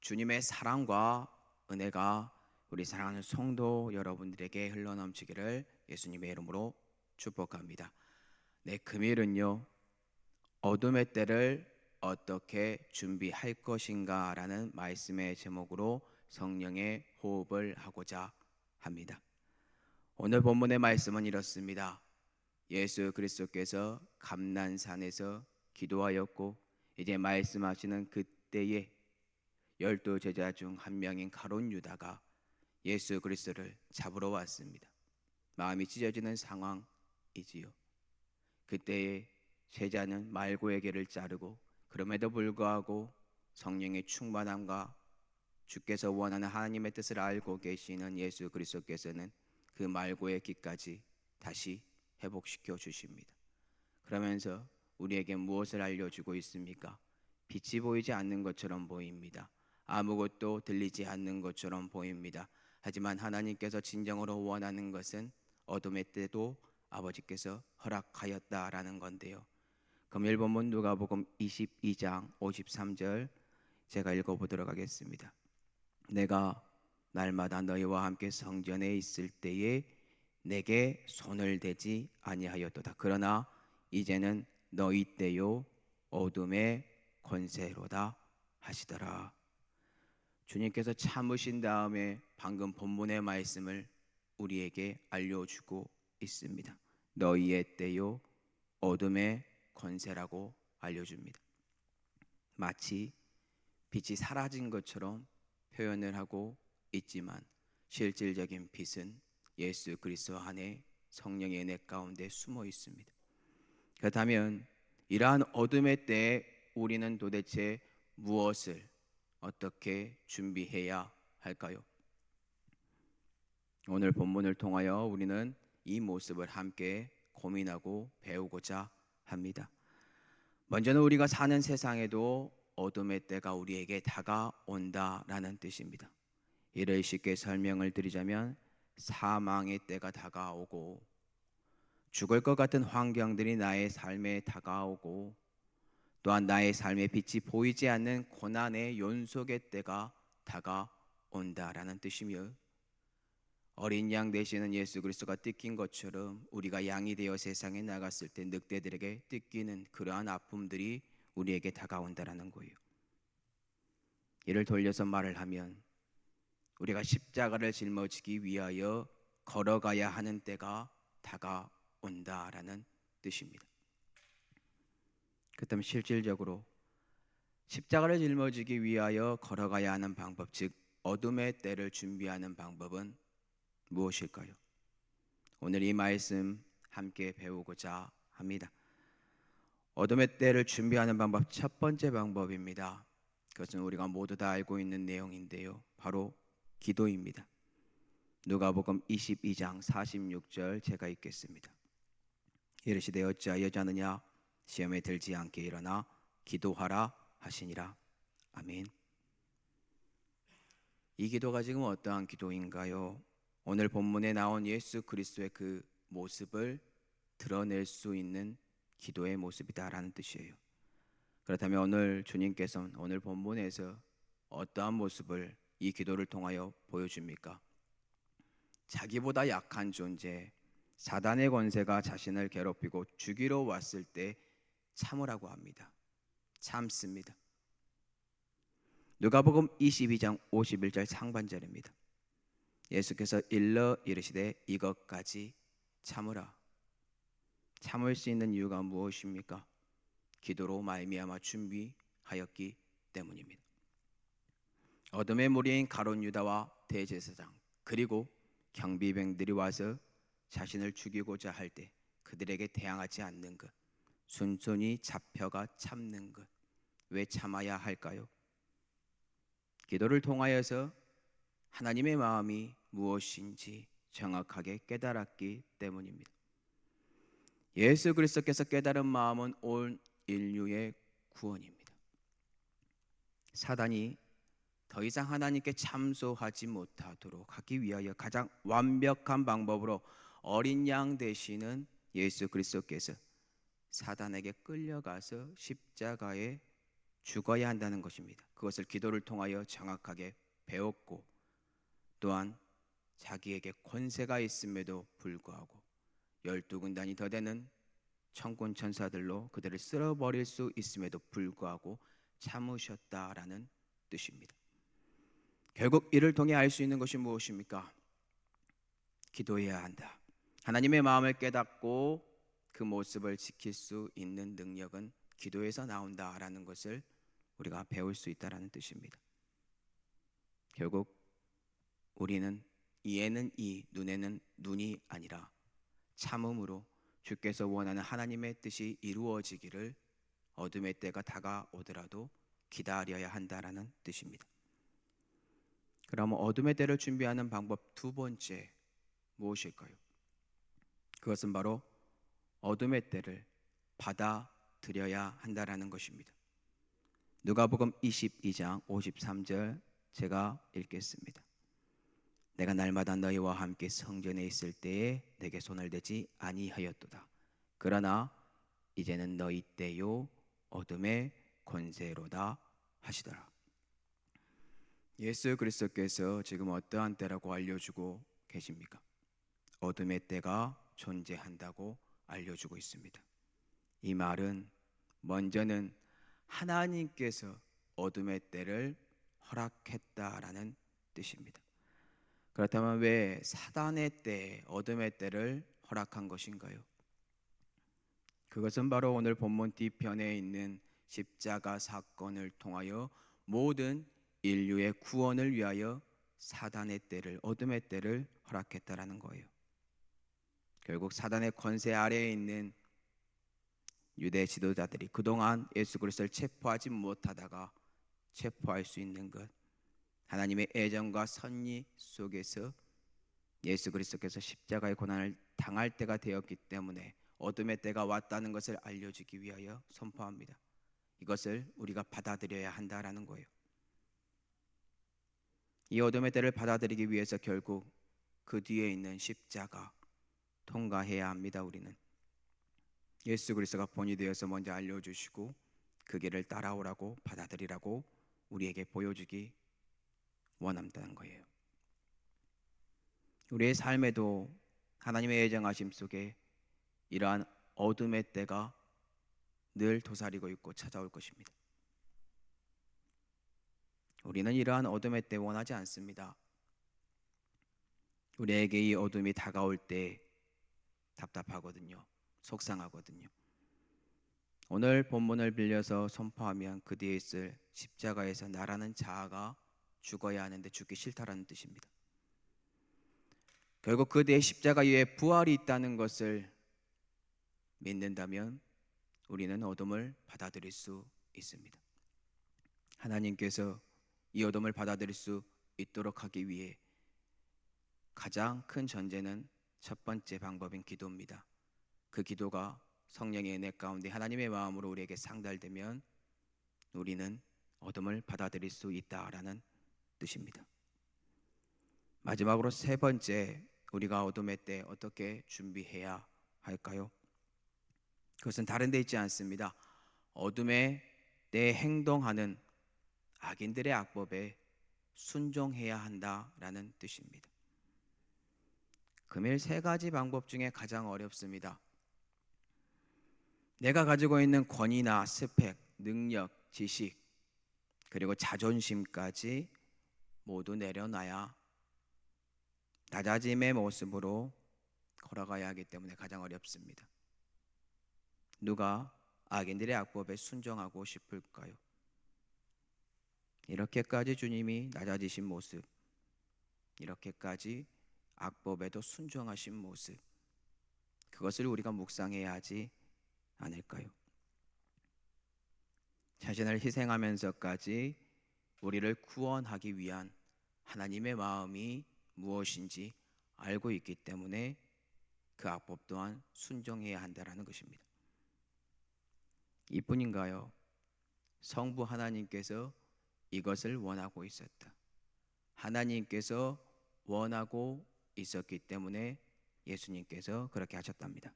주님의 사랑과 은혜가 우리 사랑하는 성도 여러분들에게 흘러넘치기를 예수님의 이름으로 축복합니다. 네, 금일은요. 어둠의 때를 어떻게 준비할 것인가라는 말씀의 제목으로 성령의 호흡을 하고자 합니다. 오늘 본문의 말씀은 이렇습니다. 예수 그리스도께서 감난산에서 기도하였고 이제 말씀하시는 그때에 열두 제자 중 한 명인 가론 유다가 예수 그리스도를 잡으러 왔습니다. 마음이 찢어지는 상황이지요. 그때에 제자는 말고의 개를 자르고 그럼에도 불구하고 성령의 충만함과 주께서 원하는 하나님의 뜻을 알고 계시는 예수 그리스도께서는 그 말고의 기까지 다시 회복시켜 주십니다. 그러면서 우리에게 무엇을 알려주고 있습니까? 빛이 보이지 않는 것처럼 보입니다. 아무것도 들리지 않는 것처럼 보입니다. 하지만 하나님께서 진정으로 원하는 것은 어둠의 때도 아버지께서 허락하였다라는 건데요. 금일 본문 누가복음 22장 53절 제가 읽어 보도록 하겠습니다. 내가 날마다 너희와 함께 성전에 있을 때에 내게 손을 대지 아니하였도다. 그러나 이제는 너희 때요 어둠의 권세로다 하시더라. 주님께서 참으신 다음에 방금 본문의 말씀을 우리에게 알려주고 있습니다. 너희의 때요 어둠의 권세라고 알려줍니다. 마치 빛이 사라진 것처럼 표현을 하고 있지만 실질적인 빛은 예수 그리스도 안에 성령의 은혜 가운데 숨어 있습니다. 그렇다면 이러한 어둠의 때에 우리는 도대체 무엇을 어떻게 준비해야 할까요? 오늘 본문을 통하여 우리는 이 모습을 함께 고민하고 배우고자 합니다. 먼저는 우리가 사는 세상에도 어둠의 때가 우리에게 다가온다라는 뜻입니다. 이를 쉽게 설명을 드리자면 사망의 때가 다가오고 죽을 것 같은 환경들이 나의 삶에 다가오고 또한 나의 삶의 빛이 보이지 않는 고난의 연속의 때가 다가온다라는 뜻이며 어린 양 되시는 예수 그리스도가 뜯긴 것처럼 우리가 양이 되어 세상에 나갔을 때 늑대들에게 뜯기는 그러한 아픔들이 우리에게 다가온다라는 거예요. 이를 돌려서 말을 하면 우리가 십자가를 짊어지기 위하여 걸어가야 하는 때가 다가온다라는 뜻입니다. 그렇다면 실질적으로 십자가를 짊어지기 위하여 걸어가야 하는 방법, 즉 어둠의 때를 준비하는 방법은 무엇일까요? 오늘 이 말씀 함께 배우고자 합니다. 어둠의 때를 준비하는 방법 첫 번째 방법입니다. 그것은 우리가 모두 다 알고 있는 내용인데요. 바로 기도입니다. 누가복음 22장 46절 제가 읽겠습니다. 이르시되 어찌하여 자느냐 시험에 들지 않게 일어나 기도하라 하시니라. 아멘. 이 기도가 지금 어떠한 기도인가요? 오늘 본문에 나온 예수 그리스도의 그 모습을 드러낼 수 있는 기도의 모습이다라는 뜻이에요. 그렇다면 오늘 주님께서는 오늘 본문에서 어떠한 모습을 이 기도를 통하여 보여줍니까? 자기보다 약한 존재, 사단의 권세가 자신을 괴롭히고 죽이러 왔을 때 참으라고 합니다. 참습니다. 누가복음 22장 51절 상반절입니다. 예수께서 일러 이르시되 이것까지 참으라. 참을 수 있는 이유가 무엇입니까? 기도로 말미암아 준비하였기 때문입니다. 어둠의 무리인 가론 유다와 대제사장 그리고 경비병들이 와서 자신을 죽이고자 할 때 그들에게 대항하지 않는 것, 순순히 잡혀가 참는 것, 왜 참아야 할까요? 기도를 통하여서 하나님의 마음이 무엇인지 정확하게 깨달았기 때문입니다. 예수 그리스도께서 깨달은 마음은 온 인류의 구원입니다. 사단이 더 이상 하나님께 참소하지 못하도록 하기 위하여 가장 완벽한 방법으로 어린 양 되시는 예수 그리스도께서 사단에게 끌려가서 십자가에 죽어야 한다는 것입니다. 그것을 기도를 통하여 정확하게 배웠고 또한 자기에게 권세가 있음에도 불구하고 열두 군단이 더 되는 천군 천사들로 그들을 쓸어버릴 수 있음에도 불구하고 참으셨다라는 뜻입니다. 결국 이를 통해 알 수 있는 것이 무엇입니까? 기도해야 한다. 하나님의 마음을 깨닫고 그 모습을 지킬 수 있는 능력은 기도에서 나온다라는 것을 우리가 배울 수 있다라는 뜻입니다. 결국 우리는 이에는 이, 눈에는 눈이 아니라 참음으로 주께서 원하는 하나님의 뜻이 이루어지기를 어둠의 때가 다가오더라도 기다려야 한다라는 뜻입니다. 그러면 어둠의 때를 준비하는 방법 두 번째 무엇일까요? 그것은 바로 어둠의 때를 받아들여야 한다라는 것입니다. 누가복음 22장 53절 제가 읽겠습니다. 내가 날마다 너희와 함께 성전에 있을 때에 내게 손을 대지 아니하였도다. 그러나 이제는 너희 때요 어둠의 권세로다 하시더라. 예수 그리스도께서 지금 어떠한 때라고 알려주고 계십니까? 어둠의 때가 존재한다고 알려주고 있습니다. 이 말은 먼저는 하나님께서 어둠의 때를 허락했다라는 뜻입니다. 그렇다면 왜 사단의 때, 어둠의 때를 허락한 것인가요? 그것은 바로 오늘 본문 뒤편에 있는 십자가 사건을 통하여 모든 인류의 구원을 위하여 사단의 때를 어둠의 때를 허락했다라는 거예요. 결국 사단의 권세 아래에 있는 유대 지도자들이 그동안 예수 그리스도를 체포하지 못하다가 체포할 수 있는 것 하나님의 애정과 선리 속에서 예수 그리스도께서 십자가의 고난을 당할 때가 되었기 때문에 어둠의 때가 왔다는 것을 알려주기 위하여 선포합니다. 이것을 우리가 받아들여야 한다라는 거예요. 이 어둠의 때를 받아들이기 위해서 결국 그 뒤에 있는 십자가 통과해야 합니다. 우리는 예수 그리스도가 본이 되어서 먼저 알려 주시고 그 길을 따라오라고 받아들이라고 우리에게 보여주기 원한다는 거예요. 우리의 삶에도 하나님의 예정하심 속에 이러한 어둠의 때가 늘 도사리고 있고 찾아올 것입니다. 우리는 이러한 어둠의 때 원하지 않습니다. 우리에게 이 어둠이 다가올 때 답답하거든요. 속상하거든요. 오늘 본문을 빌려서 선포하면 그 뒤에 있을 십자가에서 나라는 자아가 죽어야 하는데 죽기 싫다라는 뜻입니다. 결국 그 뒤에 십자가 위에 부활이 있다는 것을 믿는다면 우리는 어둠을 받아들일 수 있습니다. 하나님께서 이 어둠을 받아들일 수 있도록 하기 위해 가장 큰 전제는 첫 번째 방법인 기도입니다. 그 기도가 성령의 은혜 가운데 하나님의 마음으로 우리에게 상달되면 우리는 어둠을 받아들일 수 있다라는 뜻입니다. 마지막으로 세 번째 우리가 어둠의 때 어떻게 준비해야 할까요? 그것은 다른 데 있지 않습니다. 어둠의 때 행동하는 악인들의 악법에 순종해야 한다라는 뜻입니다. 금일 세 가지 방법 중에 가장 어렵습니다. 내가 가지고 있는 권위나 스펙, 능력, 지식, 그리고 자존심까지 모두 내려놔야 낮아짐의 모습으로 걸어가야 하기 때문에 가장 어렵습니다. 누가 악인들의 악법에 순종하고 싶을까요? 이렇게까지 주님이 낮아지신 모습, 이렇게까지 악법에도 순종하신 모습, 그것을 우리가 묵상해야 하지 않을까요? 자신을 희생하면서까지 우리를 구원하기 위한 하나님의 마음이 무엇인지 알고 있기 때문에 그 악법 또한 순종해야 한다라는 것입니다. 이뿐인가요? 성부 하나님께서 이것을 원하고 있었다. 하나님께서 원하고 있었기 때문에 예수님께서 그렇게 하셨답니다.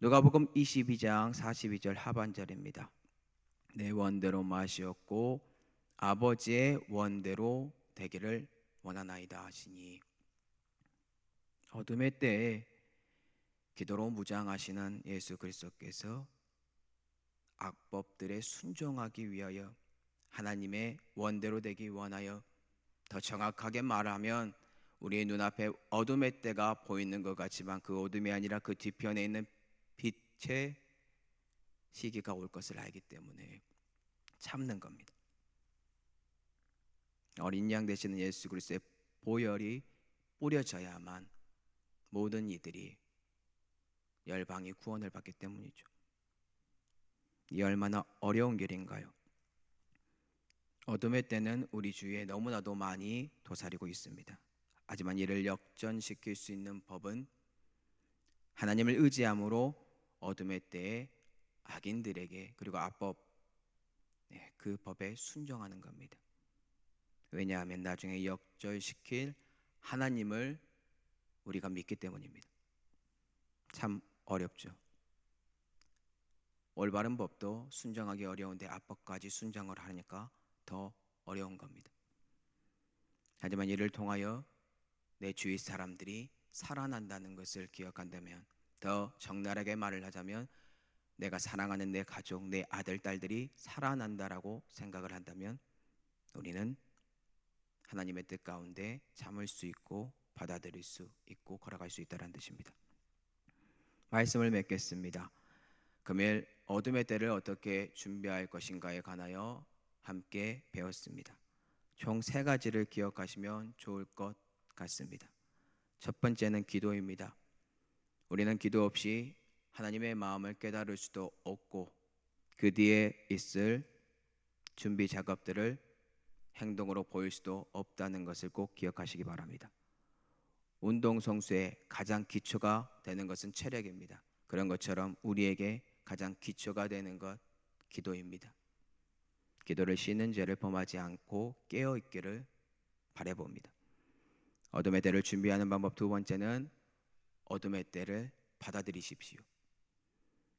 누가복음 22장 42절 하반절입니다. 내 원대로 마시었고 아버지의 원대로 되기를 원하나이다 하시니 어둠의 때에 기도로 무장하시는 예수 그리스도께서 악법들에 순종하기 위하여 하나님의 원대로 되기 원하여 더 정확하게 말하면 우리의 눈앞에 어둠의 때가 보이는 것 같지만 그 어둠이 아니라 그 뒤편에 있는 빛의 시기가 올 것을 알기 때문에 참는 겁니다. 어린 양 되시는 예수 그리스도의 보혈이 뿌려져야만 모든 이들이 열방이 구원을 받기 때문이죠. 이 얼마나 어려운 길인가요? 어둠의 때는 우리 주위에 너무나도 많이 도사리고 있습니다. 하지만 이를 역전시킬 수 있는 법은 하나님을 의지함으로 어둠의 때에 악인들에게 그리고 악법 네, 그 법에 순종하는 겁니다. 왜냐하면 나중에 역절시킬 하나님을 우리가 믿기 때문입니다. 참 어렵죠. 올바른 법도 순종하기 어려운데 악법까지 순종을 하니까 더 어려운 겁니다. 하지만 이를 통하여 내 주위 사람들이 살아난다는 것을 기억한다면 더 적나라하게 말을 하자면 내가 사랑하는 내 가족, 내 아들, 딸들이 살아난다라고 생각을 한다면 우리는 하나님의 뜻 가운데 참을 수 있고 받아들일 수 있고 걸어갈 수 있다는 뜻입니다. 말씀을 맺겠습니다. 금일 어둠의 때를 어떻게 준비할 것인가에 관하여 함께 배웠습니다. 총 세 가지를 기억하시면 좋을 것 같습니다. 첫 번째는 기도입니다. 우리는 기도 없이 하나님의 마음을 깨달을 수도 없고 그 뒤에 있을 준비 작업들을 행동으로 보일 수도 없다는 것을 꼭 기억하시기 바랍니다. 운동 성수의 가장 기초가 되는 것은 체력입니다. 그런 것처럼 우리에게 가장 기초가 되는 것 기도입니다. 기도를 쉬는 죄를 범하지 않고 깨어 있기를 바래 봅니다. 어둠의 때를 준비하는 방법 두 번째는 어둠의 때를 받아들이십시오.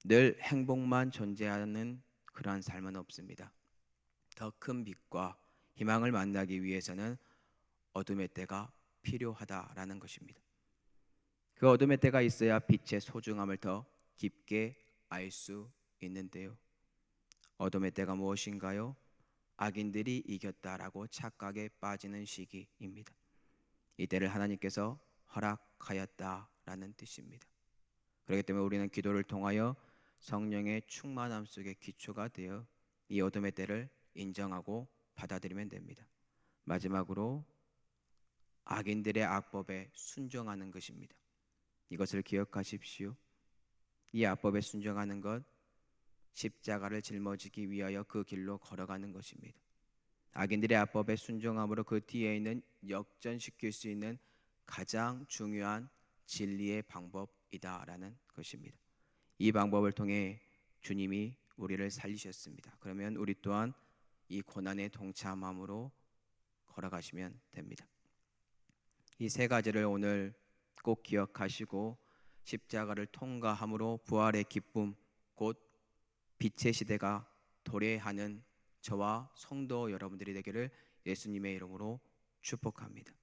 늘 행복만 존재하는 그러한 삶은 없습니다. 더 큰 빛과 희망을 만나기 위해서는 어둠의 때가 필요하다라는 것입니다. 그 어둠의 때가 있어야 빛의 소중함을 더 깊게 알 수 있는데요. 어둠의 때가 무엇인가요? 악인들이 이겼다라고 착각에 빠지는 시기입니다. 이 때를 하나님께서 허락하였다라는 뜻입니다. 그렇기 때문에 우리는 기도를 통하여 성령의 충만함 속에 기초가 되어 이 어둠의 때를 인정하고 받아들이면 됩니다. 마지막으로 악인들의 악법에 순종하는 것입니다. 이것을 기억하십시오. 이 악법에 순종하는 것 십자가를 짊어지기 위하여 그 길로 걸어가는 것입니다. 악인들의 악법에 순종함으로 그 뒤에 있는 역전시킬 수 있는 가장 중요한 진리의 방법이다라는 것입니다. 이 방법을 통해 주님이 우리를 살리셨습니다. 그러면 우리 또한 이 고난에 동참함으로 걸어가시면 됩니다. 이 세 가지를 오늘 꼭 기억하시고 십자가를 통과함으로 부활의 기쁨 곧 빛의 시대가 도래하는 저와 성도 여러분들이 되기를 예수님의 이름으로 축복합니다.